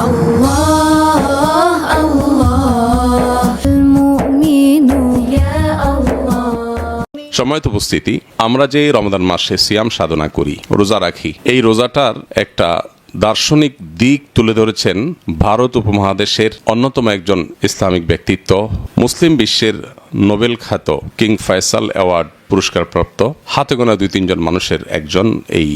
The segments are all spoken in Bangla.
الله الله المؤمن يا الله সময়ত উপস্থিতি আমরা যে রমজান মাসে সিয়াম সাধনা করি রোজা রাখি এই রোজাটার একটা দার্শনিক দিক তুলে ধরেছেন ভারত উপমহাদেশের অন্যতম একজন ইসলামিক ব্যক্তিত্ব মুসলিম বিশ্বের নোবেল খ্যাত কিং ফয়সাল অ্যাওয়ার্ড পুরস্কারপ্রাপ্ত হাতে গোনা দুই তিনজন মানুষের একজন এই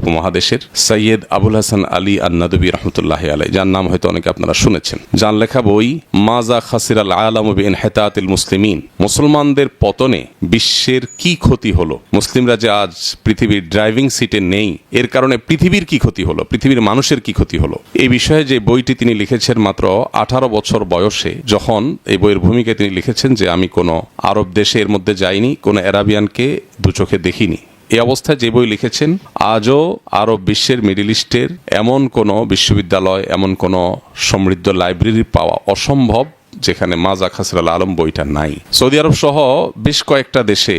উপমহাদেশের সৈয়দ আবুল হাসান আলী আন্নাদবী রহমতুল্লাহ আলাই যার নাম হয়তো অনেকে আপনারা শুনেছেন। যার লেখা বই, মাজা খাসির আল আলম বিন হেতাতিল মুসলিমিন মুসলমানদের পতনে বিশ্বের কি ক্ষতি হলো? মুসলিমরা যে আজ পৃথিবীর ড্রাইভিং সিটে নেই, এর কারণে পৃথিবীর কি ক্ষতি হলো? পৃথিবীর মানুষের কি ক্ষতি হলো? এই বিষয়ে যে বইটি তিনি লিখেছেন মাত্র আঠারো বছর বয়সে, যখন এই বইয়ের ভূমিকায় তিনি লিখেছেন যে, আমি কোনো আরব দেশে এর মধ্যে যাইনি, কোনো অ্যারাবিয়ানকে দু চোখে দেখিনি। এই অবস্থায় যে বই লিখেছেন, আজও আরব বিশ্বের মিডিল ইস্টের এমন কোনো বিশ্ববিদ্যালয়, এমন কোনো সমৃদ্ধ লাইব্রেরি পাওয়া অসম্ভব, যেখানে মাজা খাসরাল আলম বইটা নাই। সৌদি আরব সহ বেশ কয়েকটা দেশে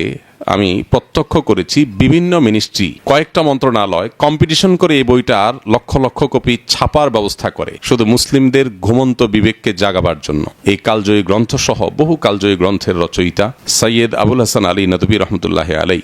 আমি প্রত্যক্ষ করেছি, বিভিন্ন মিনিস্ট্রি, কয়েকটা মন্ত্রণালয় কম্পিটিশন করে এই বইটার লক্ষ লক্ষ কপি ছাপার ব্যবস্থা করে, শুধু মুসলিমদের ঘুমন্ত বিবেককে জাগাবার জন্য। এই কালজয়ী গ্রন্থ সহ বহু কালজয়ী গ্রন্থের রচয়িতা সৈয়দ আবুল হাসান আলী নদবী রহমতুল্লাহ আলাই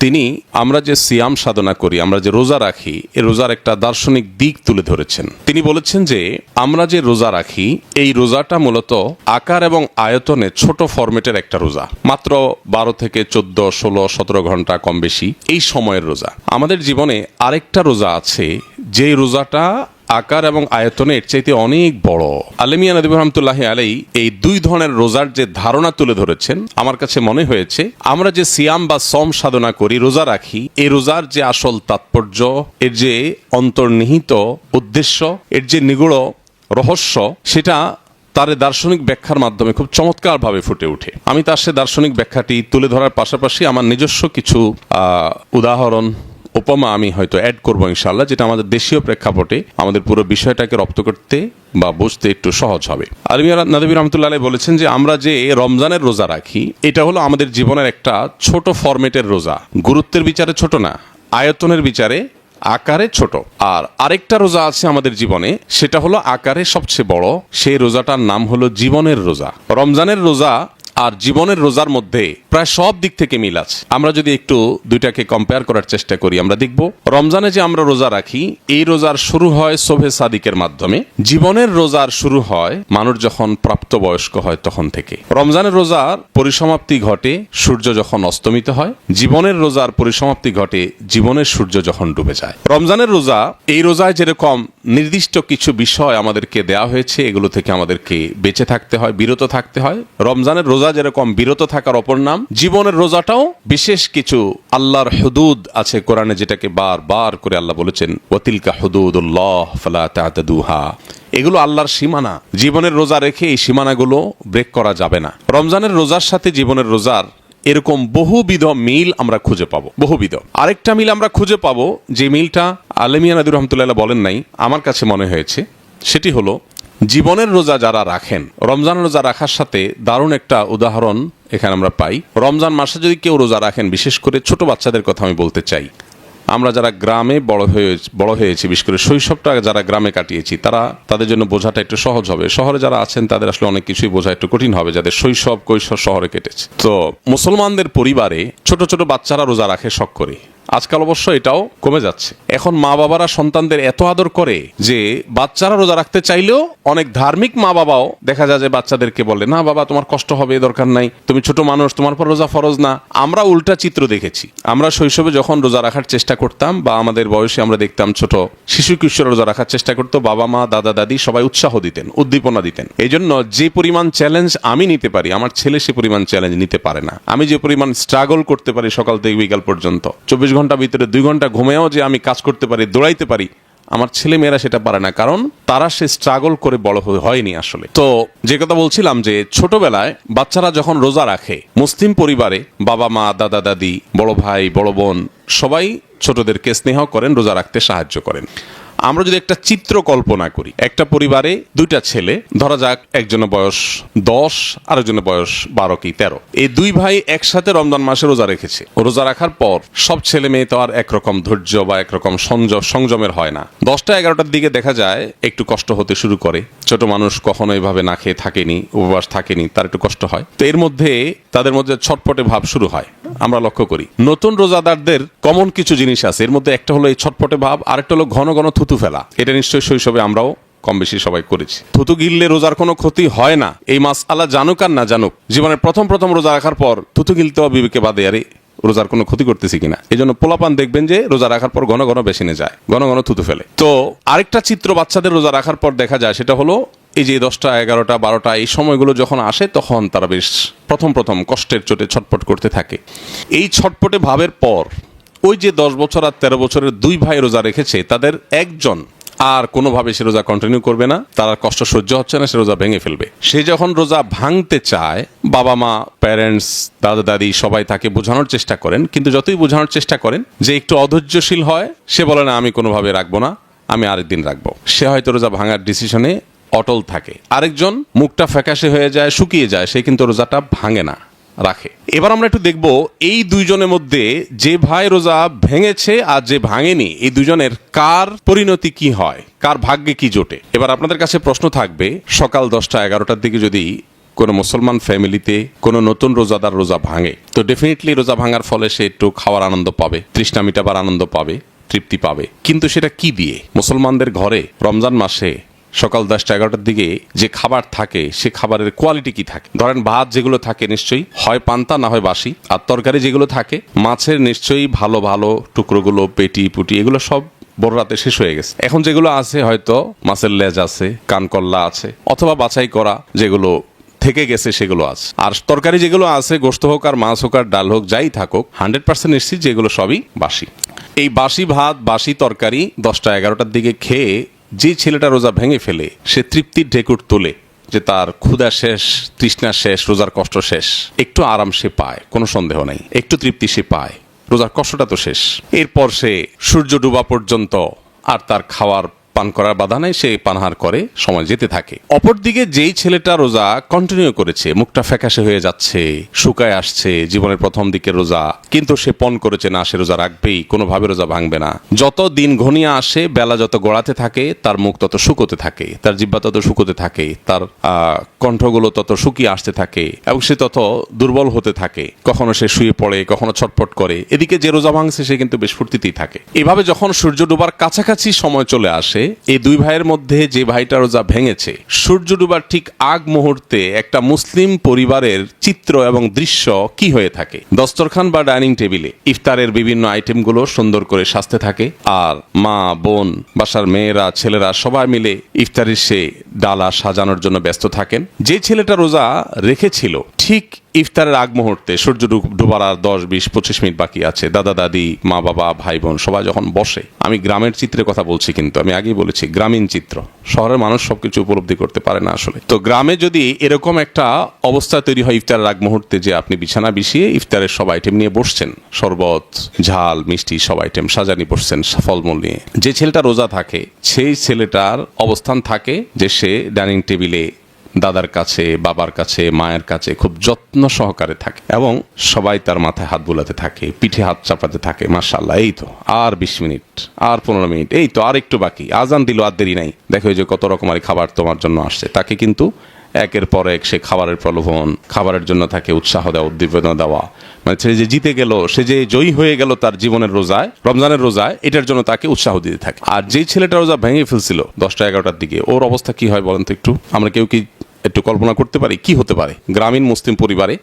তিনি আমরা যে সিয়াম সাধনা করি, আমরা যে রোজা রাখি, এ রোজার একটা দার্শনিক দিক তুলে ধরেছেন। তিনি বলেছেন যে, আমরা যে রোজা রাখি, এই রোজাটা মূলত আকার এবং আয়তনে ছোট ফরম্যাটের একটা রোজা। মাত্র বারো থেকে চোদ্দ, ষোলো, সতেরো ঘণ্টা কম বেশি, এই সময়ের রোজা। আমাদের জীবনে আরেকটা রোজা আছে যে রোজাটা আকার এবং আয়তনে এর চাইতে অনেক বড়। আলেমিয়া নদী রহমতুল্লাহ আলাই এই দুই ধরনের রোজার যে ধারণা তুলে ধরেছেন, আমার কাছে মনে হয়েছে, আমরা যে সিয়াম বা সম সাধনা করি, রোজা রাখি, এই রোজার যে আসল তাৎপর্য, এর যে অন্তর্নিহিত উদ্দেশ্য, এর যে নিগুড় রহস্য, সেটা তার দার্শনিক ব্যাখ্যার মাধ্যমে খুব চমৎকারভাবে ফুটে ওঠে। আমি তার সে দার্শনিক ব্যাখ্যাটি তুলে ধরার পাশাপাশি আমার নিজস্ব কিছু উদাহরণ উপমা আমি হয়তো অ্যাড করব ইনশাল্লাহ যেটা আমাদের দেশীয় প্রেক্ষাপটে আমাদের পুরো বিষয়টাকে রপ্ত করতে বা বুঝতে একটু সহজ হবে। আলমিয়া নাদবী রহমতুল্লাহ বলেছেন যে, আমরা যে রমজানের রোজা রাখি, এটা হলো আমাদের জীবনের একটা ছোট ফরম্যাটের রোজা। গুরুত্বের বিচারে ছোট না, আয়তনের বিচারে আকারে ছোট। আর আরেকটা রোজা আছে আমাদের জীবনে, সেটা হলো আকারে সবচেয়ে বড়, সেই রোজাটার নাম হলো জীবনের রোজা। রমজানের রোজা আর জীবনের রোজার মধ্যে প্রায় সব দিক থেকে মিল আছে। আমরা যদি একটু দুইটাকে কম্পেয়ার করার চেষ্টা করি, আমরা দেখব, রমজানে যে আমরা রোজা রাখি, এই রোজার শুরু হয় শোভে সাদিকের মাধ্যমে। জীবনের রোজার শুরু হয় মানুষ যখন প্রাপ্তবয়স্ক হয় তখন থেকে। রমজানের রোজার পরিসমাপ্তি ঘটে সূর্য যখন অস্তমিত হয়। জীবনের রোজার পরিসমাপ্তি ঘটে জীবনের সূর্য যখন ডুবে যায়। রমজানের রোজা, এই রোজায় যেরকম নির্দিষ্ট কিছু বিষয় আমাদেরকে দেয়া হয়েছে, এগুলো থেকে আমাদেরকে বেঁচে থাকতে হয়, বিরত থাকতে হয়। রমজানের রোজা যেরকম বিরত থাকার অপর নাম, জীবনের রোজাটাও বিশেষ কিছু আল্লাহর হুদুদ আছে কোরআনে যেটাকে বার বার করে আল্লাহ বলেছেন, ওয়াতিলকা হুদুদুল্লাহ ফালা এগুলো আল্লাহর সীমানা। জীবনের রোজা রেখে এই সীমানাগুলো ব্রেক করা যাবে না। রমজানের রোজার সাথে জীবনের রোজার এরকম বহুবিধ মিল আমরা খুঁজে পাবো। বহুবিধ। আরেকটা মিল আমরা খুঁজে পাবো, যে মিলটা আলমিয়া নদী রহমতুল্লাহ বলেন নাই, আমার কাছে মনে হয়েছে, সেটি হলো জীবনের রোজা যারা রাখেন, রমজান রোজা রাখার সাথে দারুণ একটা উদাহরণ এখানে আমরা পাই। রমজান মাসে যদি কেউ রোজা রাখেন, বিশেষ করে ছোট বাচ্চাদের কথা আমি বলতে চাই। আমরা যারা গ্রামে বড় হয়ে বড় হয়েছি, বিশেষ করে শৈশবটা যারা গ্রামে কাটিয়েছি, তারা তাদের জন্য বোঝাটা একটু সহজ হবে। শহরে যারা আছেন, তাদের আসলে অনেক কিছুই বোঝা একটু কঠিন হবে, যাদের শৈশব কৈশোর শহরে কেটেছে। তো, মুসলমানদের পরিবারে ছোট ছোট বাচ্চারা রোজা রাখে শখ করে। আজকাল অবশ্য এটাও কমে যাচ্ছে। এখন মা বাবারা সন্তানদের এত আদর করে যে বাচ্চারা রোজা রাখতে চাইলেও অনেক ধার্মিক মা বাবাও দেখা যায় যে বাচ্চাদেরকে বলে, না বাবা, তোমার কষ্ট হবে দরকার নাই। তুমি ছোট মানুষ, তোমার পর রোজা ফরজ না। আমরা উল্টা চিত্র দেখেছি। আমরা শৈশবে যখন রোজা রাখার চেষ্টা করতাম বা আমাদের বয়সে আমরা দেখতাম ছোট শিশু কিশোর রোজা রাখার চেষ্টা করতো, বাবা, মা, দাদা, দাদি সবাই উৎসাহ দিতেন, উদ্দীপনা দিতেন। এই জন্য যে পরিমাণ চ্যালেঞ্জ আমি নিতে পারি, আমার ছেলে সে পরিমাণ চ্যালেঞ্জ নিতে পারে না। আমি যে পরিমাণ স্ট্রাগল করতে পারি সকাল থেকে বিকাল পর্যন্ত, চব্বিশ ঘণ্টা ভিতরে দুই ঘণ্টা ঘুমেও যে আমি কাজ করতে পারি, দৌড়াইতে পারি, আমার ছেলে মেয়েরা সেটা পারে না। কারণ তারা সে স্ট্রাগল করে বড় হয়ে- হয়নি আসলে। তো যে কথা বলছিলাম যে ছোটবেলায় বাচ্চারা যখন রোজা রাখে, মুসলিম পরিবারে বাবা মা, দাদা, দাদি, বড় ভাই, বড় বোন সবাই ছোটদেরকে স্নেহ করেন, রোজা রাখতে সাহায্য করেন। আমরা যদি একটা চিত্র কল্পনা করি, একটা পরিবারে দুইটা ছেলে, ধরা যাক একজনের বয়স দশ, আরেকজনের বয়স বারো কি তেরো। এই দুই ভাই একসাথে রমজান মাসে রোজা রেখেছে। রোজা রাখার পর সব ছেলে মেয়ে তো আর একরকম ধৈর্য বা একরকম সংযম, সংযমের হয় না। দশটা এগারোটার দিকে দেখা যায় একটু কষ্ট হতে শুরু করে। ছোট মানুষ কখনো এভাবে না খেয়ে থাকেনি, উপবাস থাকেনি, তার একটু কষ্ট হয়। তো এর মধ্যে তাদের মধ্যে ছটপটে ভাব শুরু হয়। আমরা লক্ষ্য করি। নতুন রোজাদারদের কমন কিছু জিনিস আছে। এর মধ্যে একটা হলো এই ছটপটে ভাব, আরেকটা হলো ঘন ঘন থুতু ফেলা। এটা নিশ্চয়ই শৈশবে আমরাও কম বেশি সবাই করেছি। থুতু গিললে রোজার কোনো ক্ষতি হয় না। এই মাস আল্লাহ জানুক আর না জানুক, জীবনের প্রথম প্রথম রোজা রাখার পর থুতু গিলতেও বিবেকে বাদে, আরে রোজার কোনো ক্ষতি করতেছি কিনা? এই জন্য পোলাপান দেখবেন যে রোজা রাখার পর ঘন ঘন বেসিনে যায়, ঘন ঘন থুতু ফেলে। তো আরেকটা চিত্র বাচ্চাদের রোজা রাখার পর দেখা যায়, সেটা হলো এই যে দশটা, এগারোটা, বারোটা, এই সময়গুলো যখন আসে, তখন তারা বেশ প্রথম প্রথম কষ্টের চোটে ছটপট করতে থাকে। এই ছটপটে ভাবের পর, ওই যে দশ বছর আর তেরো বছরের দুই ভাই রোজা রেখেছে, তাদের একজন আর কোনোভাবে সে রোজা কন্টিনিউ করবে না। তার কষ্ট সহ্য হচ্ছে না, সে রোজা ভেঙে ফেলবে। সে যখন রোজা ভাঙতে চায়, বাবা মা প্যারেন্টস দাদা, দাদি সবাই তাকে বোঝানোর চেষ্টা করেন। কিন্তু যতই বোঝানোর চেষ্টা করেন, যে একটু অধৈর্যশীল হয়, সে বলে, না, আমি কোনোভাবে রাখব না, আমি আরেকদিন রাখব। সে হয়তো রোজা ভাঙার ডিসিশনে অটল থাকে। আরেকজন মুখটা ফ্যাকাশে হয়ে যায়, শুকিয়ে যায়, সে কিন্তু রোজাটা ভাঙে না, রাখে। এবার আমরা একটু দেখব এই দুইজনের মধ্যে যে ভাই রোজা ভেঙেছে আর যে ভাঙেনি, এই দুজনের কার পরিণতি কি হয়, কার ভাগ্যে কি জোটে? এবার আপনাদের কাছে প্রশ্ন থাকবে, সকাল দশটা এগারোটার দিকে যদি কোনো মুসলমান ফ্যামিলিতে কোনো নতুন রোজাদার রোজা ভাঙে, তো ডেফিনেটলি রোজা ভাঙার ফলে সে একটু খাওয়ার আনন্দ পাবে, তৃষ্ণা মিটাবার আনন্দ পাবে, তৃপ্তি পাবে। কিন্তু সেটা কি দিয়ে? মুসলমানদের ঘরে রমজান মাসে সকাল দশটা এগারোটার দিকে যে খাবার থাকে, সে খাবারের কোয়ালিটি কি থাকে? ধরেন ভাত যেগুলো থাকে নিশ্চয়ই, হয় পান্তা না হয় বাসি, আর তরকারি যেগুলো থাকে, মাছের নিশ্চয়ই ভালো ভালো টুকরোগুলো, পেটি পুটি, এগুলো সব বড় রাতে শেষ হয়ে গেছে। এখন যেগুলো আছে হয়তো মাছের লেজ আছে, কানকল্লা আছে, অথবা বাছাই করা যেগুলো থেকে গেছে সেগুলো আছে। আর তরকারি যেগুলো আছে, গোস্ত হোক আর মাছ হোক আর ডাল হোক, যাই থাকুক, হান্ড্রেড পার্সেন্ট নিশ্চিত যেগুলো সবই বাসি। এই বাসি ভাত, বাসি তরকারি দশটা এগারোটার দিকে খেয়ে যে ছেলেটা রোজা ভেঙে ফেলে, সে তৃপ্তির ঢেকুর তোলে যে তার ক্ষুধা শেষ, তৃষ্ণা শেষ, রোজার কষ্ট শেষ। একটু আরাম সে পায়, কোনো সন্দেহ নেই। একটু তৃপ্তি সে পায়, রোজার কষ্টটা তো শেষ। এরপর সে সূর্য ডুবা পর্যন্ত আর তার খাওয়ার পান করার বাধা নেই, সে পানহার করে, সময় যেতে থাকে। অপরদিকে যেই ছেলেটা রোজা কন্টিনিউ করেছে, মুখটা ফ্যাকাশে হয়ে যাচ্ছে, শুকায় আসছে, জীবনের প্রথম দিকের রোজা, কিন্তু সে পণ করেছে, না, সে রোজা রাখবেই, কোনোভাবে রোজা ভাঙবে না। যত দিন ঘনিয়ে আসে, বেলা যত গড়াতে থাকে, তার মুখ তত শুকোতে থাকে, তার জিব্বা তত শুকোতে থাকে, তার কণ্ঠগুলো তত শুকিয়ে আসতে থাকে, এবং সে তত দুর্বল হতে থাকে। কখনো সে শুয়ে পড়ে, কখনো ছটপট করে। এদিকে যে রোজা ভাঙছে, সে কিন্তু বেশ ফুর্তিতেই থাকে। এভাবে যখন সূর্য ডুবার কাছাকাছি সময় চলে আসে এই দুই ভাইয়ের মধ্যে যে ভাইটা রোজা ভেঙেছে, সূর্য ডুবার ঠিক আগ মুহূর্তে একটা মুসলিম পরিবারের চিত্র এবং দৃশ্য কি হয়ে থাকে? দস্তরখান বা ডাইনিং টেবিলে ইফতারের বিভিন্ন আইটেমগুলো সুন্দর করে সাজতে থাকে আর মা, বোন, বাসার মেয়েরা, ছেলেরা সবাই মিলে ইফতারির সে ডালা সাজানোর জন্য ব্যস্ত থাকেন। যে ছেলেটা রোজা রেখেছিল, ঠিক ইফতারের আগ মুহূর্তে সূর্য ডুব- ডুবার আর দশ, বিশ, পঁচিশ মিনিট বাকি আছে। দাদা, দাদি, মা, বাবা, ভাই, বোন সবাই যখন বসে, আমি গ্রামের চিত্রের কথা বলছি কিন্তু, আমি আগেই বলেছি, গ্রামীণ চিত্র। শহরের মানুষ সবকিছু উপলব্ধি করতে পারে না আসলে। তো গ্রামে যদি এরকম একটা অবস্থা তৈরি হয় ইফতারের আগ মুহূর্তে যে আপনি বিছানা বিছিয়ে ইফতারের সব আইটেম নিয়ে বসছেন, শরবত, ঝাল, মিষ্টি সব আইটেম সাজানি বসছেন ফলমূল নিয়ে। যে ছেলেটা রোজা থাকে, সেই ছেলেটার অবস্থান থাকে যে সে ডাইনিং টেবিলে দাদার কাছে, বাবার কাছে, মায়ের কাছে খুব যত্ন সহকারে থাকে এবং সবাই তার মাথায় হাত বুলাতে থাকে, পিঠে হাত চাপাতে থাকে মার্শাল্লাহ এই তো, আর বিশ মিনিট, আর পনেরো মিনিট, এই তো, আর একটু বাকি, আজান দিল, আর দেরি নাই। দেখো যে কত রকমারি খাবার তোমার জন্য আসছে, তাকে কিন্তু একের পর এক সে খাবারের প্রলোভন, খাবারের জন্য তাকে উৎসাহ দেওয়া, উদ্দীপনা দেওয়া মানে সে যে জিতে গেল, সে যে জয়ী হয়ে গেল তার জীবনের রোজায়, রমজানের রোজায়, এটার জন্য তাকে উৎসাহ দিতে থাকে। আর যেই ছেলেটা রোজা ভেঙে ফেলছিল দশটা এগারোটার দিকে, ওর অবস্থা কি হয় বলেন তো একটু? আমরা কেউ কি একটু কল্পনা করতে পারি? কি হতে পারে? গ্রামীণ মুসলিম পরিবারে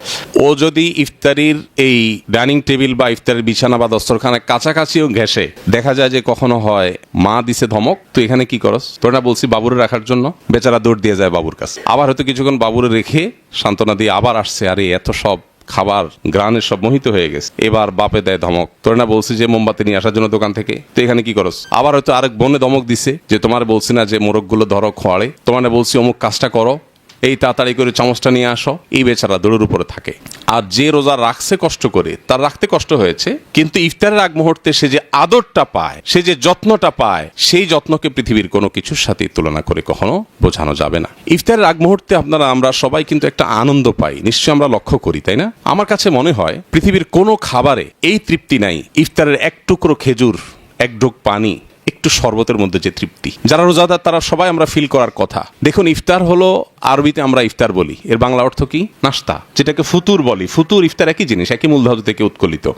ও যদি ইফতারির এই ডাইনিং টেবিল বা ইফতারের বিছানা বা দস্তরখানার কাছাকাছিও ঘেসে দেখা যায় যে কখনো হয়, মা দিছে ধমক তো এখানে কি করস? তোর বলছি বাবুরে রাখার জন্য, বেচারা দৌড় দিয়ে যায় বাবুর কাছে। আবার হয়তো কিছুক্ষণ বাবুরে রেখে সান্ত্বনা দিয়ে আবার আসছে, আরে, এত সব খাবার, গ্রানের সব মোহিত হয়ে গেছে। এবার বাপে দেয় ধমক। তোর না বলছি যে, মোমবাতি নিয়ে আসার জন্য দোকান থেকে তো এখানে কি করস? আবার হয়তো আরেক বনে ধমক দিছে, যে তোমার বলছি না যে মোরগগুলো ধরো খোয়াড়ে, তোমার বলছি অমুক কাজটা করো এই তাড়াতাড়ি করে চামচটা নিয়ে আসো। এই বেচারা দৌড়ের উপরে থাকে। আর যে রোজা রাখছে কষ্ট করে, তার রাখতে কষ্ট হয়েছে, কিন্তু ইফতারের আগ মুহূর্তে সে যে আদরটা পায়, সে যে যত্নটা পায়, সেই যত্নকে পৃথিবীর কোনো কিছুর সাথে তুলনা করে কখনো বোঝানো যাবে না। ইফতারের আগ মুহূর্তে আপনারা, আমরা সবাই কিন্তু একটা আনন্দ পাই। নিশ্চয়ই আমরা লক্ষ্য করি, তাই না? আমার কাছে মনে হয়, পৃথিবীর কোনো খাবারে এই তৃপ্তি নাই। ইফতারের এক টুকরো খেজুর, এক ঢোক পানি একটু শরবতের মধ্যে যে তৃপ্তি। যারা রোজাদার, তারা সবাই আমরা ফিল করার কথা। দেখুন, ইফতার হলো আরবিতে আমরা ইফতার বলি। এর বাংলা অর্থ কি? নাস্তা। যেটাকে ফুতুর বলি। ফুতুর, ইফতার একই জিনিস, একই মূলধাতু থেকে উৎকলিত।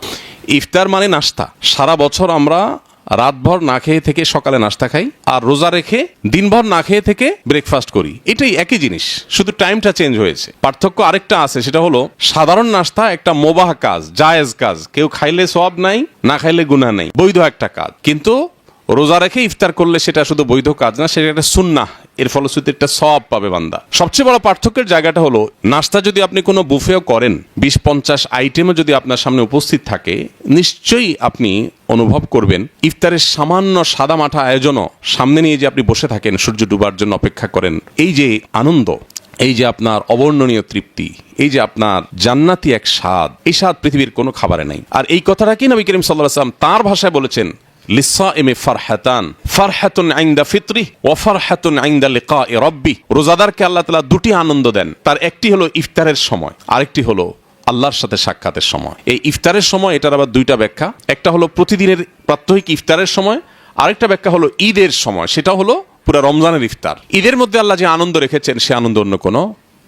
ইফতার মানে নাস্তা। সারা বছর আমরা রাতভর না খেয়ে থেকে সকালে নাস্তা খাই আর রোজা রেখে দিনভর না খেয়ে থেকে ব্রেকফাস্ট করি। এটাই একই জিনিস। শুধু টাইমটা চেঞ্জ হয়েছে। পার্থক্য আরেকটা আছে, সেটা হলো সাধারণ নাস্তা একটা মোবাহ কাজ, জায়েজ কাজ। কেউ খাইলে সব নাই, না খাইলে গুনাহ নাই। বৈধ একটা কাজ। কিন্তু রোজা রেখে ইফতার করলে সেটা শুধু বৈধ কাজ না, সেটা একটা সুন্নাহ। এর ফলশ্রুতি একটা সব পাবে বান্দা। সবচেয়ে বড় পার্থক্যের জায়গাটা হলো, নাস্তা যদি আপনি কোনো বুফেও করেন, বিশ পঞ্চাশ আইটেমও যদি আপনার সামনে উপস্থিত থাকে, নিশ্চয়ই আপনি অনুভব করবেন, ইফতারের সামান্য সাদা মাঠা আয়োজনও সামনে নিয়ে যে আপনি বসে থাকেন, সূর্য ডুবার জন্য অপেক্ষা করেন, এই যে আনন্দ, এই যে আপনার অবর্ণনীয় তৃপ্তি, এই যে আপনার জান্নাতি এক স্বাদ, এই স্বাদ পৃথিবীর কোনো খাবারে নাই। আর এই কথাটা কি নবী করিম সাল্লাহ সাল্লাম তাঁর ভাষায় বলেছেন? লিসাইমে ফারহাতান ফারহাতুন আইন্দা ফিতরি ও ফারহাতুন আইন্দা লিকা রব্বি রোজাদারকে আল্লাহ তালা দুটি আনন্দ দেন। তার একটি হলো ইফতারের সময়, আরেকটি হলো আল্লাহর সাথে সাক্ষাতের সময়। এই ইফতারের সময়, এটার আবার দুইটা ব্যাখ্যা। একটা হলো প্রতিদিনের প্রাত্যহিক ইফতারের সময়, আরেকটা ব্যাখ্যা হলো ঈদের সময়। সেটা হলো পুরো রমজানের ইফতার। ঈদের মধ্যে আল্লাহ যে আনন্দ রেখেছেন, সে আনন্দ অন্য কোনো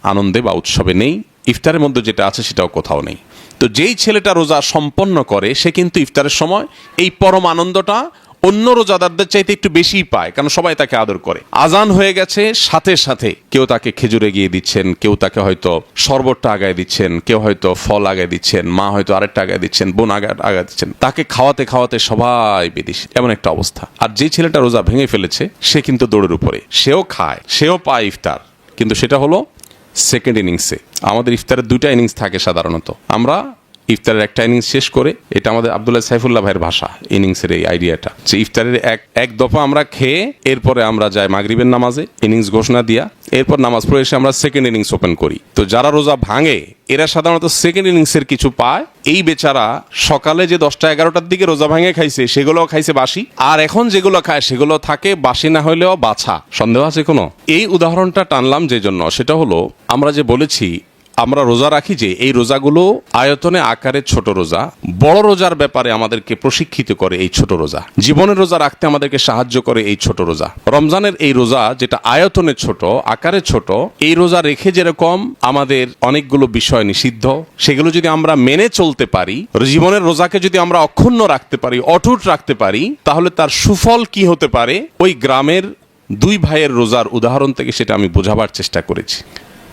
আনন্দে বা উৎসবে নেই। ইফতারের মধ্যে যেটা আছে সেটাও কোথাও নেই। তো যেই ছেলেটা রোজা সম্পন্ন করে, সে কিন্তু ইফতারের সময় এই পরম আনন্দটা অন্য রোজাদারদের চাইতে একটু বেশিই পায়, কারণ সবাই তাকে আদর করে। আজান হয়ে গেছে, সাথে সাথে কেউ তাকে খেজুরে গিয়ে দিচ্ছেন, কেউ তাকে হয়তো শরবতটা আগায় দিচ্ছেন, কেউ হয়তো ফল আগায় দিচ্ছেন, মা হয়তো আরেকটা আগায় দিচ্ছেন, বোন আগায় আগায় দিচ্ছেন। তাকে খাওয়াতে খাওয়াতে সবাই বেদিস এমন একটা অবস্থা। আর যে ছেলেটা রোজা ভেঙে ফেলেছে, সে কিন্তু দৌড়ের উপরে। সেও খায়, সেও পায় ইফতার। কিন্তু সেটা হলো সেকেন্ড ইনিংসে আমাদের ইফতারের দুইটা ইনিংস থাকে সাধারণত। আমরা ইফতারের একটা ইনিংস শেষ করে, এটা আমাদের আবদুল্লাহ সাইফুল্লাহ ভাইয়ের ভাষা, ইনিংসের এই আইডিয়াটা। যে ইফতারের এক এক দফা আমরা খেয়ে, এরপরে আমরা যাই মাগরিবের নামাজে, ইনিংস ঘোষণা দিয়া, এরপর নামাজ পড়ে এসে আমরা সেকেন্ড ইনিংস ওপেন করি। তো যারা রোজা ভাঙে, এরা সাধারণত সেকেন্ড ইনিংসের কিছু পায়। এই বেচারা সকালে যে দশটা এগারোটার দিকে রোজা ভাঙে খাইছে সেগুলো খাইছে বাসি আর এখন যেগুলো খায়, সেগুলো থাকে বাসি না হলেও বাছা। সন্দেহ আছে কোনো? এই উদাহরণটা টানলাম যে জন্য, সেটা হলো, আমরা যে বলেছি আমরা রোজা রাখি যে এই রোজাগুলো আয়তনে আকারে ছোট রোজা। বড় রোজার ব্যাপারে আমাদেরকে প্রশিক্ষিত করে এই ছোট রোজা। জীবনের রোজা রাখতে আমাদেরকে সাহায্য করে এই ছোট রোজা। রমজানের এই রোজা যেটা আয়তনে ছোট, আকারে ছোট, এই রোজা রেখে যেরকম আমাদের অনেকগুলো বিষয় নিষিদ্ধ, সেগুলো যদি আমরা মেনে চলতে পারি, জীবনের রোজাকে যদি আমরা অক্ষুণ্ণ রাখতে পারি, অটুট রাখতে পারি, তাহলে তার সুফল কি হতে পারে? ওই গ্রামের দুই ভাইয়ের রোজার উদাহরণ থেকে সেটা আমি বোঝাবার চেষ্টা করেছি।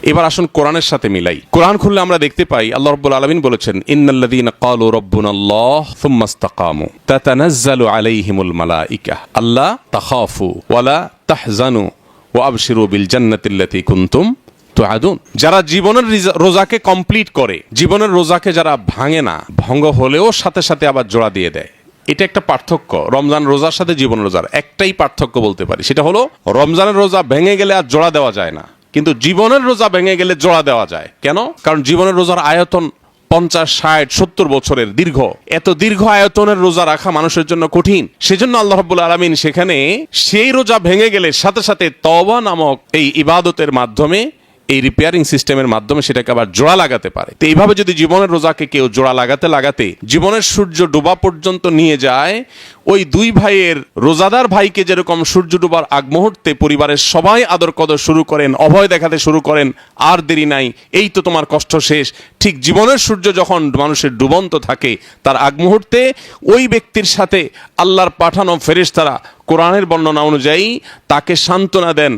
এবার আসুন কোরআনের সাথে মিলাই। কোরআন খুললে আমরা দেখতে পাই, আল্লাহ রাব্বুল আলামিন বলেছেন, ইন্নাল্লাযীনা ক্বালু রাব্বুনাল্লাহ থুম্মা ইসতাকামু তাতানাজ্জালু আলাইহিমুল মালাইকা। আল্লাহ, তাখাফু, ওয়ালা তাহজানু, ওয়া আবশিরু বিল জান্নাতিল্লাতী কুনতুম তুআদুন। যারা জীবনের রোজাকে কমপ্লিট করে, জীবনের রোজাকে যারা ভাঙে না, ভঙ্গ হলেও সাথে সাথে আবার জোড়া দিয়ে দেয়। এটা একটা পার্থক্য। রমজান রোজার সাথে জীবন রোজার একটাই পার্থক্য বলতে পারি। সেটা হলো, রমজানের রোজা ভেঙে গেলে আর জোড়া দেওয়া যায় না। কিন্তু জীবনের রোজা ভেঙে গেলে জোড়া দেওয়া যায়। কেন? কারণ জীবনের রোজার আয়তন পঞ্চাশ, ষাট, সত্তর বছরের দীর্ঘ। এত দীর্ঘ আয়তনের রোজা রাখা মানুষের জন্য কঠিন। সেজন্য আল্লাহ রাব্বুল আলমিন সেখানে সেই রোজা ভেঙে গেলে সাথে সাথে তওবা নামক এই ইবাদতের মাধ্যমে এই রিপেয়ারিং সিস্টেমের মাধ্যমে সেটাকে আবার জোড়া লাগাতে পারে। তো এইভাবে যদি জীবনের রোজাকে কেউ জোড়া লাগাতে লাগাতে জীবনের সূর্য ডোবা পর্যন্ত নিয়ে যায়, ওই দুই ভাইয়ের রোজাদার ভাইকে যেরকম সূর্য ডোবার আগ মুহূর্তে পরিবারের সবাই আদর কদর শুরু করেন, অভয় দেখাতে শুরু করেন, আর দেরি নাই, এই তো তোমার কষ্ট শেষ। ঠিক জীবনের সূর্য যখন মানুষের ডুবন্ত থাকে, তার আগ মুহূর্তে ওই ব্যক্তির সাথে আল্লাহর পাঠানো ফেরেশতারা কোরআনের বর্ণনা অনুযায়ী তাকে সান্ত্বনা দেন,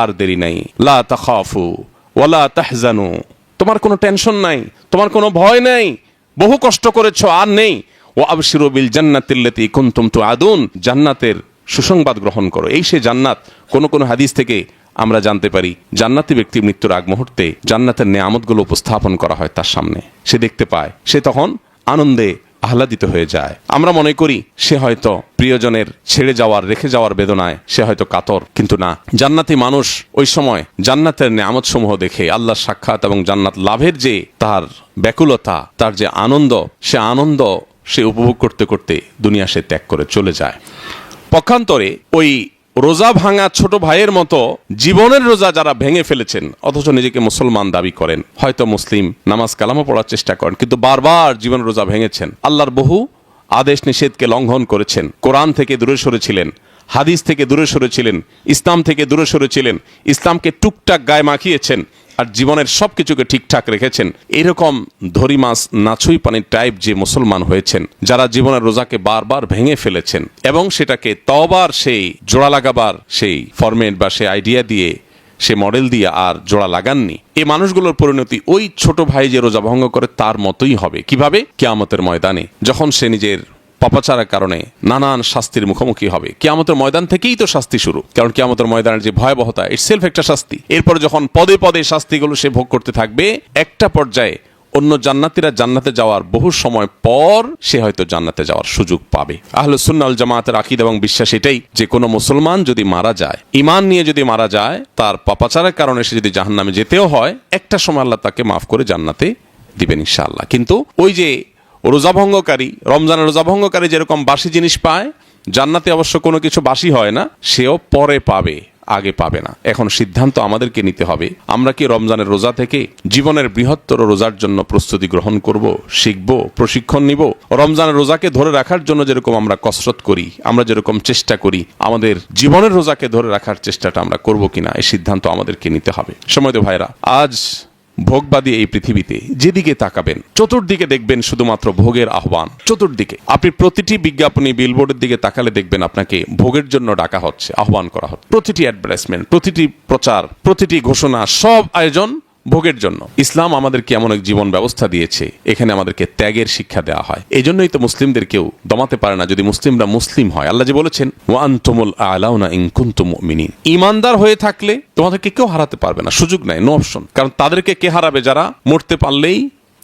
আর দেরি নাই। লা তাখাফু। ওয়ালা তাহজানু। তোমার কোনো টেনশন নাই, তোমার কোনো ভয় নাই, বহু কষ্ট করেছ, আর নেই। ও আবশিরু বিল জান্নাতিল্লাতী কুনতুম তুআদুন। জান্নাতের সুসংবাদ গ্রহণ করো। এই সে জান্নাত, কোন কোন হাদিস থেকে আমরা জানতে পারি, জান্নাতি ব্যক্তি মৃত্যুর আগ মুহূর্তে জান্নাতের নেয়ামতগুলো উপস্থাপন করা হয় তার সামনে। সে দেখতে পায়, সে তখন আনন্দে আহ্লাদিত হয়ে যায়। আমরা মনে করি, সে হয়তো প্রিয়জনের ছেড়ে যাওয়ার, রেখে যাওয়ার বেদনায়, সে হয়তো কাতর, কিন্তু না। জান্নাতি মানুষ ওই সময় জান্নাতের নিয়ামত সমূহ দেখে আল্লাহ সাক্ষাৎ এবং জান্নাত লাভের যে তার ব্যাকুলতা, তার যে আনন্দ, সে আনন্দ সে উপভোগ করতে করতে দুনিয়া সে ত্যাগ করে চলে যায়। পক্ষান্তরে ওই রোজা ভাঙা ছোট ভাইয়ের মতো জীবনের রোজা যারা ভেঙে ফেলেছেন, অথচ নিজেকে মুসলমান দাবি করেন। হয়তো মুসলিম নামাজ কালামও পড়ার চেষ্টা করেন, কিন্তু বারবার জীবনের রোজা ভেঙেছেন। আল্লাহর বহু আদেশ নিষেধকে লঙ্ঘন করেছেন। কোরআন থেকে দূরে সরেছিলেন হাদিস থেকে দূরে সরেছিলেন ইসলাম থেকে দূরে সরেছিলেন ইসলামকে টুকটাক গায়ে মাখিয়েছেন আর জীবনের সব কিছুকে ঠিকঠাক রেখেছেন। এরকম ধরি মাছ নাছুই পানির টাইপ যে মুসলমান হয়েছেন, যারা জীবনের রোজাকে বারবার ভেঙে ফেলেছেন এবং সেটাকে তবার সেই জোড়া লাগাবার সেই ফরমেট বা সেই আইডিয়া দিয়ে সে মডেল দিয়ে আর জোড়া লাগাননি। এই মানুষগুলোর পরিণতি ওই ছোট ভাই যে রোজা ভঙ্গ করে তার মতোই হবে। কীভাবে? কেয়ামতের ময়দানে। যখন সে নিজের পাপাচারের কারণে নানান শাস্তির মুখোমুখি হবে। কিয়ামতের ময়দান থেকেই তো শাস্তি শুরু। কারণ কিয়ামতের ময়দানের যে ভয়াবহতা ইট সেলফ একটা শাস্তি। এরপর যখন পদে পদে শাস্তিগুলো সে ভোগ করতে থাকবে, একটা পর্যায়ে অন্য জান্নাতিরা জান্নাতে যাওয়ার বহু সময় পর সে হয়তো জান্নাতে যাওয়ার সুযোগ পাবে। আহলে সুন্নাল জামাতের আকিদ এবং বিশ্বাস এটাই যে কোনো মুসলমান যদি মারা যায় ইমান নিয়ে যদি মারা যায়, তার পাপাচারের কারণে সে যদি জাহান্নামে যেতেও হয়, একটা সময় আল্লাহ তাকে মাফ করে জান্নাতে দিবেন ইনশাআল্লাহ। কিন্তু ওই যে রোজা ভঙ্গকারী রমজানের রোজা ভঙ্গকারী যেরকম বাসি জিনিস পায়, জান্নাতে অবশ্য কোনো কিছু বাসি হয় না, সেও পরে পাবে, আগে পাবে না। এখন সিদ্ধান্ত আমাদেরকে নিতে হবে, আমরা কি রমজানের রোজা থেকে জীবনের বৃহত্তর রোজার জন্য প্রস্তুতি গ্রহণ করব, শিখব, প্রশিক্ষণ নিব? রমজানের রোজাকে ধরে রাখার জন্য যেরকম আমরা কসরত করি, আমরা যেরকম চেষ্টা করি, আমাদের জীবনের রোজাকে ধরে রাখার চেষ্টাটা আমরা করব কিনা এই সিদ্ধান্ত আমাদেরকে নিতে হবে। সময় তো ভাইরা আজ ভোগবাদী এই পৃথিবীতে যেদিকে তাকাবেন, চতুর্দিকে দেখবেন শুধুমাত্র ভোগের আহ্বান। চতুর্দিকে। আপনি প্রতিটি বিজ্ঞাপনী বিলবোর্ডের দিকে তাকালে দেখবেন আপনাকে ভোগের জন্য ডাকা হচ্ছে, আহ্বান করা হচ্ছে। প্রতিটি অ্যাডভার্টাইজমেন্ট প্রতিটি প্রচার, প্রতিটি ঘোষণা, সব আয়োজন ভোগের জন্য। ইসলাম আমাদেরকে এমন এক জীবন ব্যবস্থা দিয়েছে, এখানে আমাদেরকে ত্যাগের শিক্ষা দেওয়া হয়। এই জন্যই তো মুসলিমদের কেউ দমাতে পারে না যদি মুসলিমরা মুসলিম হয়। আল্লাহ যে বলেছেন ওয়ান তুমুল আলাউনা ইনকুন্তুম মিনি ইমানদার হয়ে থাকলে তোমাদেরকে কেউ হারাতে পারবে না, সুযোগ নাই, নো অপশন। কারণ তাদেরকে কে হারাবে? যারা মরতে পারলেই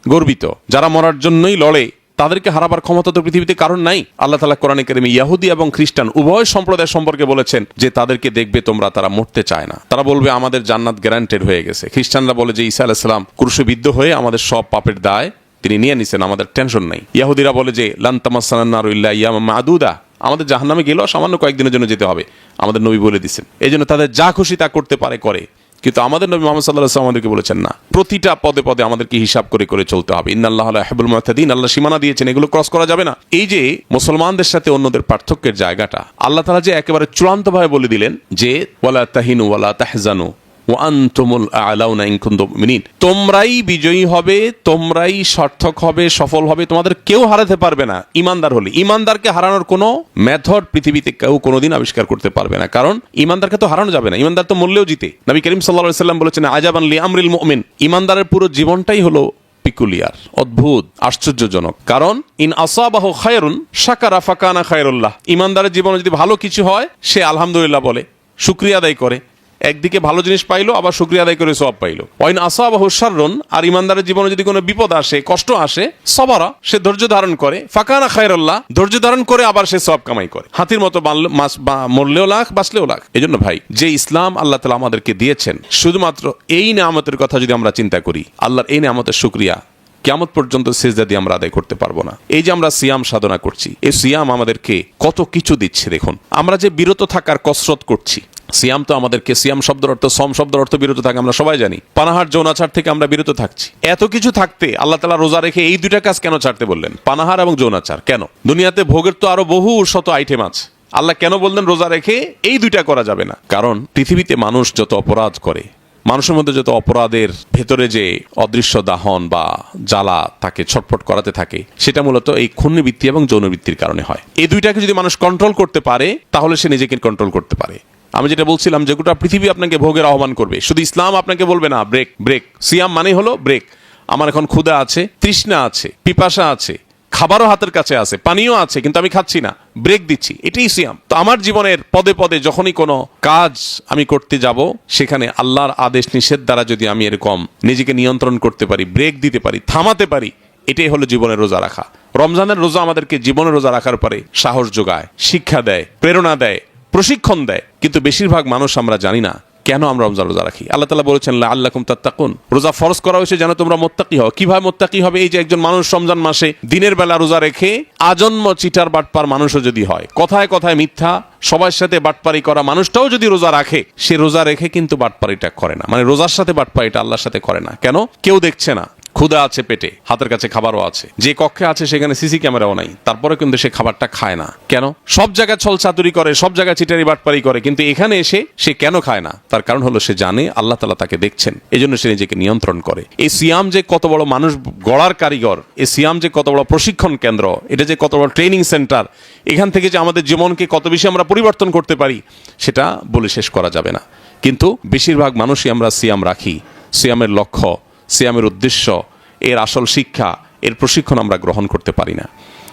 গর্বিত, যারা মরার জন্যই লড়ে তাদেরকে হারাবার ক্ষমতা তো পৃথিবীতে কারণ নাই। আল্লাহ তালা কোরআন কারিমে ইয়াহুদি এবং খ্রিস্টান উভয় সম্প্রদায় সম্পর্কে বলেছেন যে তাদেরকে দেখবে তোমরা তারা মরতে চায় না। তারা বলবে, আমাদের জান্নাত গ্যারান্টেড হয়ে গেছে। খ্রিস্টানরা বলে যে, ঈসা আলাইসালাম ক্রুশবিদ্ধ হয়ে আমাদের সব পাপের দায় তিনি নিয়ে নিছেন, আমাদের টেনশন নাই। ইয়াহুদিরা বলে যে লান্তামাসান্নারুল্লাহ ইয়ামা মাদুদা। আমাদের জাহান্নামে গেলেও সামান্য কয়েকদিনের জন্য যেতে হবে। আমাদের নবী বলে দিচ্ছেন এই জন্য তাদের যা খুশি তা করতে পারে, করে। কিন্তু আমাদের নবী মোহাম্মদ সাল্লাহ আসলাম আমাদেরকে বলেছেন না। প্রতিটা পদে পদে আমাদেরকে হিসাব করে করে চলতে হবে। ইন্নাল্লাহ হেবুল মাহতাদিন আল্লাহ সীমানা দিয়েছেন, এগুলো ক্রস করা যাবে না। এই যে মুসলমানদের সাথে অন্যদের পার্থক্যের জায়গাটা, আল্লাহ তালা যে একেবারে চূড়ান্তভাবে বলে দিলেন যে, ওয়ালা তাহিনু ওয়ালা তাহজানু। ওয়ান্তুমুল আলাউনা ইন কুনতুম মুমিনিন। তোমরাই বিজয়ী হবে, তোমরাই সার্থক হবে, সফল হবে, তোমাদের কেউ হারাতে পারবে না। ইমানদার হলে। ইমানদারকে হারানোর কোনো মেথড পৃথিবীতে কেউ কোনোদিন আবিষ্কার করতে পারবে না। কারণ ইমানদারকে তো হারানো যাবে না। ইমানদার তো মূল্যেও জিতে। নবী করিম সাল্লাল্লাহু সাল্লাম বলেছেন আজাবান লি আমরিল মুমিন। ইমানদারের পুরো জীবনটাই হলো পিকুলিয়ার অদ্ভুত, আশ্চর্যজনক। কারণ, ইন আসাবাহ খায়রুন শাকারা ফাকানা খায়রুল্লাহ। ইমানদারের জীবনে যদি ভালো কিছু হয়, সে আলহামদুলিল্লাহ বলে, শুক্রিয়া আদায় করে। একদিকে ভালো জিনিস পাইলো, আবার শুক্রিয়া আদায় করে সব পাইলো। ওয়াইন আসাবাহ শাররুন, আর ইমানদারের জীবনে যদি কোনো বিপদ আসে, কষ্ট আসে, সবারা সে ধৈর্য ধারণ করে। ফাকানা খায়রুল্লাহ, ধৈর্য ধারণ করে আবার সে সব কামাই করে। হাতির মতো বা- মরলেও লাখ, বাঁচলেও লাখ। এই জন্য ভাই, যে ইসলাম আল্লাহ তালা আমাদেরকে দিয়েছেন, শুধুমাত্র এই নামতের কথা যদি আমরা চিন্তা করি, আল্লাহর এই নামতের শুক্রিয়া কেমন পর্যন্ত সেজদা দিয়ে আমরা আদায় করতে পারব না। এই যে আমরা সিয়াম সাধনা করছি, এই সিয়াম আমাদেরকে কত কিছু দিচ্ছে দেখুন। আমরা যে বিরত থাকার কসরত করছি সিয়াম তো আমাদেরকে, সিয়াম শব্দের অর্থ, সম শব্দের অর্থ বিরত থাকে, আমরা সবাই জানি। পানাহার যৌনাচার থেকে আমরা বিরত থাকছি। এত কিছু থাকতে আল্লাহ তালা রোজা রেখে এই দুইটা কাজ কেন ছাড়তে বললেন? পানাহার এবং যৌনাচার, কেন? দুনিয়াতে ভোগের তো আরও বহু শত আইটেম আছে। আল্লাহ কেন বললেন রোজা রেখে এই দুইটা করা যাবে না? কারণ পৃথিবীতে মানুষ যত অপরাধ করে, মানুষের মধ্যে যত অপরাধের ভেতরে যে অদৃশ্য দাহন বা জ্বালা তাকে ছটফট করাতে থাকে, সেটা মূলত এই ক্ষুণ্ণবৃত্তি এবং যৌনবৃত্তির কারণে হয়। এই দুইটাকে যদি মানুষ কন্ট্রোল করতে পারে, তাহলে সে নিজেকে কন্ট্রোল করতে পারে। আমি যেটা বলছিলাম যে গোটা পৃথিবী আপনাকে ভোগের আহ্বান করবে। শুধু ইসলাম আপনাকে বলবে না ব্রেক ব্রেক সিয়াম মানে হলো ব্রেক আমার এখন ক্ষুধা আছে, তৃষ্ণা আছে, পিপাসা আছে, খাবারও হাতের কাছে আছে, পানিও আছে, কিন্তু আমি খাচ্ছি না। ব্রেক দিচ্ছি, এটাই সিয়াম। তো আমার জীবনের পদে পদে যখনই কোনো কাজ আমি করতে যাব, সেখানে আল্লাহর আদেশ নিষেধ দ্বারা যদি আমি এরকম নিজেকে নিয়ন্ত্রণ করতে পারি ব্রেক দিতে পারি, থামাতে পারি, এটাই হলো জীবনের রোজা রাখা। রমজানের রোজা আমাদেরকে জীবনে রোজা রাখার পরে সাহস যোগায়, শিক্ষা দেয়, প্রেরণা দেয় প্রশিক্ষণ দেয়, কিন্তু বেশিরভাগ মানুষ আমরা জানি না কেন আমরা রমজান রোজা রাখি। আল্লাহ তালা বলেছেন আল্লাহম তাত্তাকুন। রোজা ফরজ করা হয়েছে যেন তোমরা মোত্তাকি হও। কীভাবে মোত্তাকি হবে? এই যে একজন মানুষ রমজান মাসে দিনের বেলা রোজা রেখে আজন্ম চিটার বাটপার মানুষও যদি হয়, কথায় কথায় মিথ্যা সবার সাথে বাটপারি করা মানুষটাও যদি রোজা রাখে, সে রোজা রেখে কিন্তু বাটপারিটা করে না। মানে রোজার সাথে বাটপারিটা আল্লাহর সাথে করে না। কেন? কেউ দেখছে না। ক্ষুধা আছে পেটে, হাতের কাছে খাবারও আছে। যে কক্ষে আছে সেখানে সিসি ক্যামেরাও নাই। তারপরে কিন্তু সে খাবারটা খায় না। কেন? সব জায়গায় ছল চাতুরি করে, সব জায়গায় চিটারি বাটপারি করে, কিন্তু এখানে এসে সে কেন খায় না? তার কারণ হলো সে জানে আল্লাহ তালা তাকে দেখছেন। এই জন্য সে নিজেকে নিয়ন্ত্রণ করে। এই সিয়াম যে কত বড় মানুষ গড়ার কারিগর, এই সিয়াম যে কত বড় প্রশিক্ষণ কেন্দ্র, এটা যে কত বড় ট্রেনিং সেন্টার, এখান থেকে যে আমাদের জীবনকে কত বেশি আমরা পরিবর্তন করতে পারি, সেটা বলে শেষ করা যাবে না। কিন্তু বেশিরভাগ মানুষই আমরা সিয়াম রাখি। সিয়ামের লক্ষ্য, সিয়ামের উদ্দেশ্য, এর আসল শিক্ষা, এর প্রশিক্ষণ আমরা গ্রহণ করতে পারি না।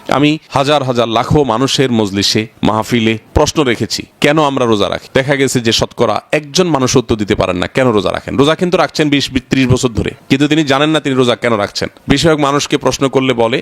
আমি হাজার হাজার লাখো মানুষের মজলিসে, মাহফিলে প্রশ্ন রেখেছি, কেন আমরা রোজা রাখি? দেখা গেছে যে শতকরা একজন মানুষ উত্তর দিতে পারেন না, কেন রোজা রাখেন? রোজা কিন্তু রাখছেন বিশ, ত্রিশ বছর ধরে। কিন্তু তিনি জানেন না তিনি রোজা কেন রাখছেন। বিষয়ক মানুষকে প্রশ্ন করলে বলে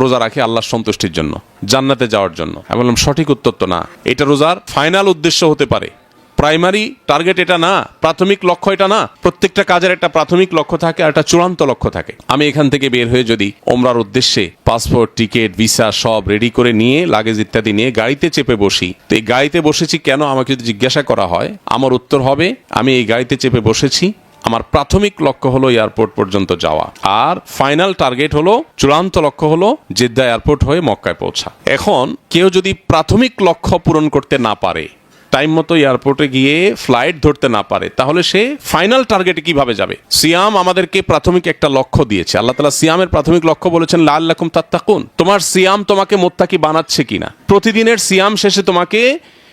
রোজা রাখে আল্লাহর সন্তুষ্টির জন্য, জান্নাতে যাওয়ার জন্য। আমি বললাম, সঠিক উত্তর তো না। এটা রোজার ফাইনাল উদ্দেশ্য হতে পারে। প্রাইমারি টার্গেট এটা না, প্রাথমিক লক্ষ্য এটা না, প্রত্যেকটা কাজের একটা প্রাথমিক লক্ষ্য থাকে আর একটা চূড়ান্ত লক্ষ্য থাকে। আমি এখান থেকে বের হয়ে যদি ওমরার উদ্দেশ্যে পাসপোর্ট টিকিট ভিসা সব রেডি করে নিয়ে লাগেজ ইত্যাদি নিয়ে গাড়িতে চেপে বসি, তো এই গাড়িতে বসেছি কেন আমাকে যদি জিজ্ঞাসা করা হয়? আমার উত্তর হবে, আমি এই গাড়িতে চেপে বসেছি আমার প্রাথমিক লক্ষ্য হলো এয়ারপোর্ট পর্যন্ত যাওয়া। আর ফাইনাল টার্গেট হলো, চূড়ান্ত লক্ষ্য হলো জেদ্দা এয়ারপোর্ট হয়ে মক্কায় পৌঁছা। এখন কেউ যদি প্রাথমিক লক্ষ্য পূরণ করতে না পারে, টাইম মতো এয়ারপোর্টে গিয়ে ফ্লাইট ধরতে না পারে, তাহলে সে ফাইনাল টার্গেটে কীভাবে যাবে? সিয়াম আমাদেরকে প্রাথমিক একটা লক্ষ্য দিয়েছে। আল্লাহ তালা সিয়ামের প্রাথমিক লক্ষ্য বলেছেন, লাল লাকুম তাত্তাকুন। তোমার সিয়াম তোমাকে মোত্তাকি বানাচ্ছে কিনা? প্রতিদিনের সিয়াম শেষে তোমাকে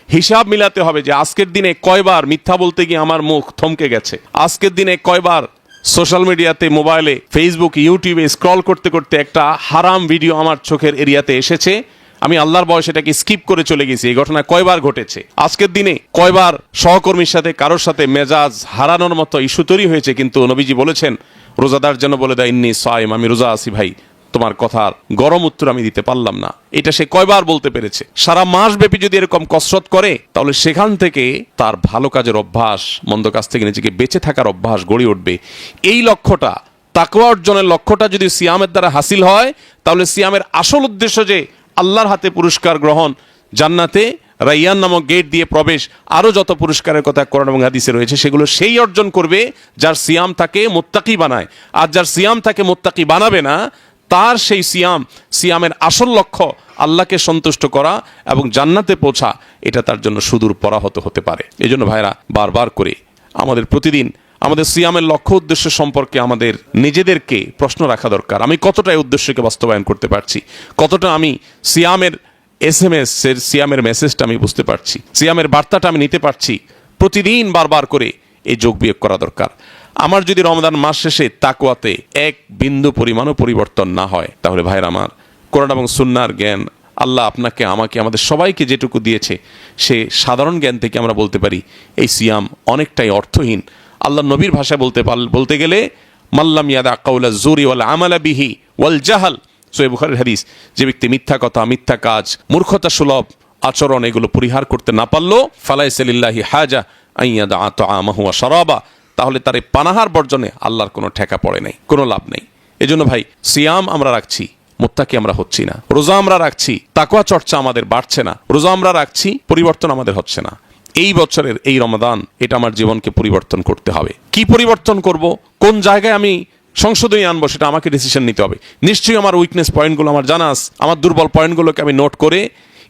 হিসাব মিলাতে হবে যে আজকের দিনে কয়বার মিথ্যা বলতে গিয়ে আমার মুখ থমকে গেছে। আজকের দিনে কয়বার সোশ্যাল মিডিয়াতে, মোবাইলে ফেসবুক ইউটিউবে স্ক্রল করতে করতে একটা হারাম ভিডিও আমার চোখের এরিয়াতে এসেছে। আমি আল্লাহর বয়স এটাকে স্কিপ করে চলে গেছি। এই ঘটনা কয়বার ঘটেছে? আজকের দিনে কয়বার সহকর্মীর সাথে, কারোর সাথে মেজাজ হারানোর মতো ইস্যু তৈরি হয়েছে? কিন্তু নবীজি বলেছেন, রোজাদার যেন বলে দেয়, ইন্নি সাইম, আমি রোজা আছি ভাই। তোমার কথার গরম উত্তর আমি দিতে পারলাম না। এটা সে কয়বার বলতে পেরেছে। সারা মাস ব্যাপী যদি এরকম কসরত করে, তাহলে সেখান থেকে তার ভালো কাজের অভ্যাস, মন্দ কাজ থেকে নিজেকে বেঁচে থাকার অভ্যাস গড়ে উঠবে। এই লক্ষ্যটা, তাকওয়া অর্জনের লক্ষ্যটা যদি সিয়ামের দ্বারা হাসিল হয়, তাহলে সিয়ামের আসল উদ্দেশ্য যে আল্লাহর হাতে পুরস্কার গ্রহণ, জান্নাতে রাইয়ান নামক গেট দিয়ে প্রবেশ, আরও যত পুরস্কারের কথা কোরআন এবং হাদিসে রয়েছে, সেগুলো সেই অর্জন করবে যার সিয়াম তাকে মোত্তাকি বানায়। আর যার সিয়াম তাকে মোত্তাকি বানাবে না তার সেই সিয়াম, সিয়ামের আসল লক্ষ্য আল্লাহকে সন্তুষ্ট করা এবং জান্নাতে পৌঁছা, এটা তার জন্য সুদূর পরাহত হতে পারে। এই জন্য ভাইরা, বারবার করে, আমাদের প্রতিদিন আমাদের সিয়ামের লক্ষ্য উদ্দেশ্য সম্পর্কে আমাদের নিজেদেরকে প্রশ্ন রাখা দরকার। আমি কতটা উদ্দেশ্যকে বাস্তবায়ন করতে পারছি? কতটা আমি সিয়ামের এস এম এস এর, সিয়ামের মেসেজটা আমি বুঝতে পারছি? সিয়ামের বার্তাটা আমি নিতে পারছি? প্রতিদিন বারবার করে এই যোগ বিয়োগ করা দরকার। আমার যদি রমদান মাস শেষে তাকুয়াতে এক বিন্দু পরিমাণও পরিবর্তন না হয়, তাহলে ভাইয়ের আমার কোরআন এবং সুন্নার জ্ঞান আল্লাহ আপনাকে, আমাকে, আমাদের সবাইকে যেটুকু দিয়েছে, সে সাধারণ জ্ঞান থেকে আমরা বলতে পারি এই সিয়াম অনেকটাই অর্থহীন। আল্লাহ নবীর ভাষায় বলতে পার বলতে গেলে মাল্লাম ইয়াদা কাউলা জুরি ওয়াল আমালা বিহি ওয়াল জাহাল। সোয়ে বুখারের হাদিস, যে ব্যক্তি মিথ্যা কথা, মিথ্যা কাজ, মূর্খতা সুলভ আচরণ এগুলো পরিহার করতে না পারল ফালাই সালিল্লাহি হাজা আইয়াদা আত আমাহুয়া সরাবা তাহলে তার এই পানাহার বর্জনে আল্লাহর কোনো ঠেকা পড়ে নাই, কোনো লাভ নেই। এজন্য ভাই, সিয়াম আমরা রাখছি, মোত্তাকি আমরা হচ্ছি না। রোজা আমরা রাখছি তাকুয়া চর্চা আমাদের বাড়ছে না। রোজা আমরা রাখছি, পরিবর্তন আমাদের হচ্ছে না। এই বছরের এই রমাদান, এটা আমার জীবনকে পরিবর্তন করতে হবে। কি পরিবর্তন করব? কোন জায়গায় আমি সংশোধনী আনব, সেটা আমাকে ডিসিশন নিতে হবে। নিশ্চয়ই আমার উইকনেস পয়েন্টগুলো আমার জানাস আমার দুর্বল পয়েন্টগুলোকে আমি নোট করে,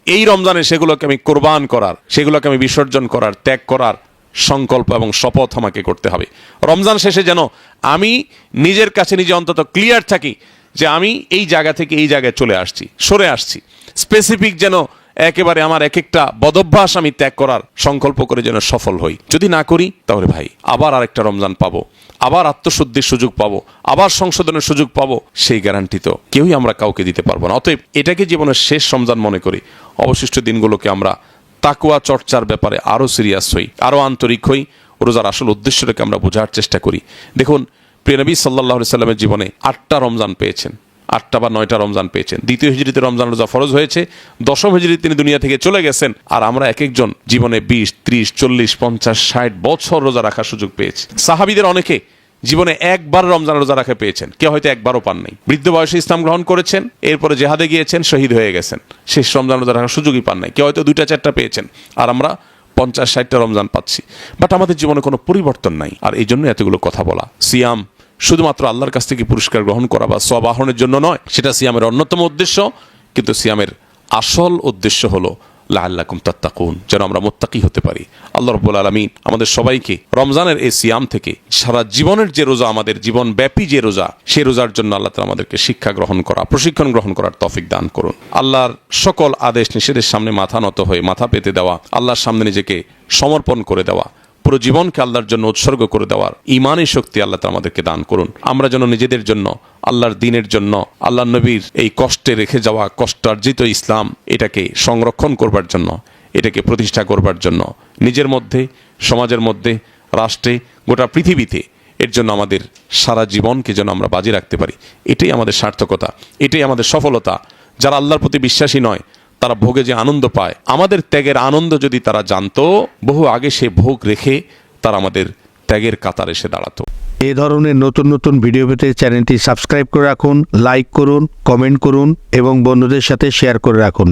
এই রমজানে সেগুলোকে আমি কোরবান করার, সেগুলোকে আমি বিসর্জন করার, ত্যাগ করার সংকল্প এবং শপথ আমাকে করতে হবে। রমজান শেষে যেন আমি নিজের কাছে নিজে অন্তত ক্লিয়ার থাকি যে আমি এই জায়গা থেকে এই জায়গায় চলে আসছি, সরে আসছি। স্পেসিফিক যেন একেবারে আমার এক একটা বদভ্যাস আমি ত্যাগ করার সংকল্প করে যেন সফল হই। যদি না করি, তাহলে ভাই, আবার আরেকটা রমজান পাবো, আবার আত্মশুদ্ধির সুযোগ পাবো, আবার সংশোধনের সুযোগ পাবো, সেই গ্যারান্টি তো কেউই আমরা কাউকে দিতে পারব না। অতএব এটাকে জীবনের শেষ রমজান মনে করি। অবশিষ্ট দিনগুলোকে আমরা তাকুয়া চর্চার ব্যাপারে আরও সিরিয়াস হই আরও আন্তরিক হই। রোজার আসল উদ্দেশ্যটাকে আমরা বোঝার চেষ্টা করি। দেখুন প্রিয়নবী সাল্লাহ সাল্লামের জীবনে আটটা রমজান পেয়েছেন। আটটা বা নয়টা রমজান পেয়েছেন। দ্বিতীয় হিজড়িতে রমজান রোজা ফরজ হয়েছে। দশম হিজড়িতে তিনি দুনিয়া থেকে চলে গেছেন। আর আমরা এক একজন জীবনে বিশ, ত্রিশ, চল্লিশ, পঞ্চাশ, ষাট বছর রোজা রাখার সুযোগ পেয়েছি। সাহাবিদের অনেকে জীবনে একবার রমজান রোজা রাখা পেয়েছেন। কেউ হয়তো একবারও পান নাই বৃদ্ধ বয়সে ইসলাম গ্রহণ করেছেন, এরপরে জেহাদে গিয়েছেন, শহীদ হয়ে গেছেন। শেষ রমজান রোজা রাখার সুযোগই পান নাই কেউ হয়তো দুইটা, চারটা পেয়েছেন। আর আমরা পঞ্চাশ, ষাটটা রমজান পাচ্ছি। বাট আমাদের জীবনে কোনো পরিবর্তন নাই। আর এই জন্য এতগুলো কথা বলা। সিয়াম শুধুমাত্র আল্লাহর কাছ থেকে পুরস্কার গ্রহণ করা বা সব আহরণের জন্য নয়, সেটা সিয়ামের অন্যতম উদ্দেশ্য। কিন্তু সিয়ামের আসল উদ্দেশ্য হলো লাল্লাকুম তাত্তাকুন, যেন আমরা মোত্তাকি হতে পারি। আল্লাহ রব্বুল আলমিন আমাদের সবাইকে রমজানের এই সিয়াম থেকে সারা জীবনের যে রোজা, আমাদের জীবন ব্যাপী যে রোজা, সে রোজার জন্য আল্লাহ তালা আমাদেরকে শিক্ষা গ্রহণ করা, প্রশিক্ষণ গ্রহণ করার তফিক দান করুন। আল্লাহর সকল আদেশ নিষেধের সামনে মাথা নত হয়ে মাথা পেতে দেওয়া, আল্লাহর সামনে নিজেকে সমর্পণ করে দেওয়া পুরো জীবনকে আল্লাহর জন্য উৎসর্গ করে দেওয়ার ইমানই শক্তি আল্লাহ আমাদেরকে দান করুন। আমরা যেন নিজেদের জন্য, আল্লাহর দিনের জন্য আল্লাহ নবীর এই কষ্টে রেখে যাওয়া কষ্টার্জিত ইসলাম এটাকে সংরক্ষণ করবার জন্য, এটাকে প্রতিষ্ঠা করবার জন্য, নিজের মধ্যে, সমাজের মধ্যে, রাষ্ট্রে, গোটা পৃথিবীতে এর জন্য আমাদের সারা জীবনকে যেন আমরা বাজি রাখতে পারি। এটাই আমাদের সার্থকতা, এটাই আমাদের সফলতা। যারা আল্লাহর প্রতি বিশ্বাসী নয় তারা ভোগে যে আনন্দ পায়। আমাদের ত্যাগের আনন্দ যদি তারা জানত, বহু আগে সে ভোগ রেখে তারা আমাদের ত্যাগের কাতার এসে দাঁড়াতো। এ ধরনের নতুন নতুন ভিডিও পেতে চ্যানেলটি সাবস্ক্রাইব করে রাখুন, লাইক করুন, কমেন্ট করুন এবং বন্ধুদের সাথে শেয়ার করে রাখুন।